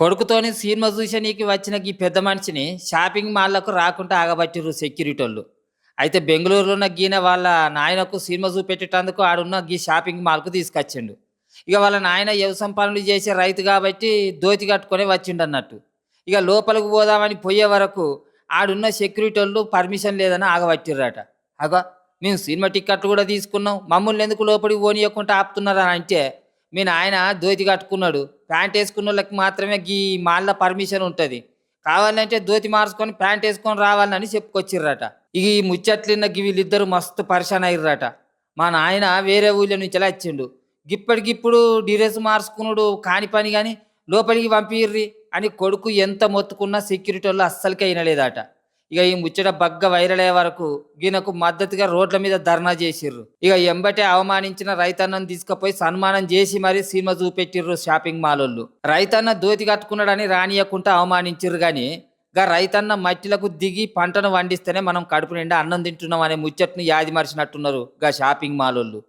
కొడుకుతోని cinema చూసనీకి వచ్చిన ఈ పెద్ద మనిషిని షాపింగ్ మాల్లకు రాకుండా ఆగబట్టిరు సెక్యూరిటీ వాళ్ళు అయితే బెంగళూరులో ఉన్న గీన వాళ్ళ నాయనకు సినిమా చూపెట్టేటందుకు ఆడున్న గీ షాపింగ్ మాల్కు తీసుకొచ్చిండు. ఇక వాళ్ళ నాయన వ్యవసాయం పనులు చేసే రైతు కాబట్టి దోతి కట్టుకొని వచ్చిండు అన్నట్టు ఇక లోపలికి పోదామని పోయే వరకు ఆడున్న సెక్యూరిటీ వాళ్ళు పర్మిషన్ లేదని ఆగబట్టిర్రట. అగో మేము సినిమా టిక్కెట్లు కూడా తీసుకున్నాం. మమ్మల్ని ఎందుకు లోపలికి పోనీయకుండా ఆపుతున్నారని అంటే మీ నాయన దోతి కట్టుకున్నాడు. ప్యాంట్ వేసుకున్న వాళ్ళకి మాత్రమే ఈ మాల్ల పర్మిషన్ ఉంటుంది. కావాలంటే దోతి మార్చుకొని ప్యాంట్ వేసుకొని రావాలని చెప్పుకొచ్చిర్రట. ఇక ఈ ముచ్చట్లున్న వీళ్ళిద్దరు మస్తు పరిశాన్ అయ్యిర్రట. మా నాయన వేరే ఊళ్ళో నుంచి వచ్చిండు గిప్పటికిప్పుడు డిరెస్ మార్చుకున్నాడు కాని పని కానీ లోపలికి పంపిర్రి అని కొడుకు ఎంత మొత్తుకున్నా సెక్యూరిటీ వాళ్ళు అస్సలకే అయినలేదట ఇక ఈ ముచ్చట బగ్గ వైరల్ అయ్యే వరకు ఈయనకు మద్దతుగా రోడ్ల మీద ధర్నా చేసిర్రు. ఇక ఎంబటే అవమానించిన రైతన్నను తీసుకుపోయి సన్మానం చేసి మరీ సినిమా చూపెట్టిర్రు షాపింగ్ మాల్ వాళ్ళు రైతన్న దోతి కట్టుకున్నాడని రానియకుండా అవమానించిర్రు కానీ గా రైతన్న మట్టిలకు దిగి పంటను వండిస్తేనే మనం కడుపు నిండా అన్నం తింటున్నాం అనే ముచ్చట్ను యాది మరిచినట్టున్నారు గా షాపింగ్ మాల్ వాళ్ళు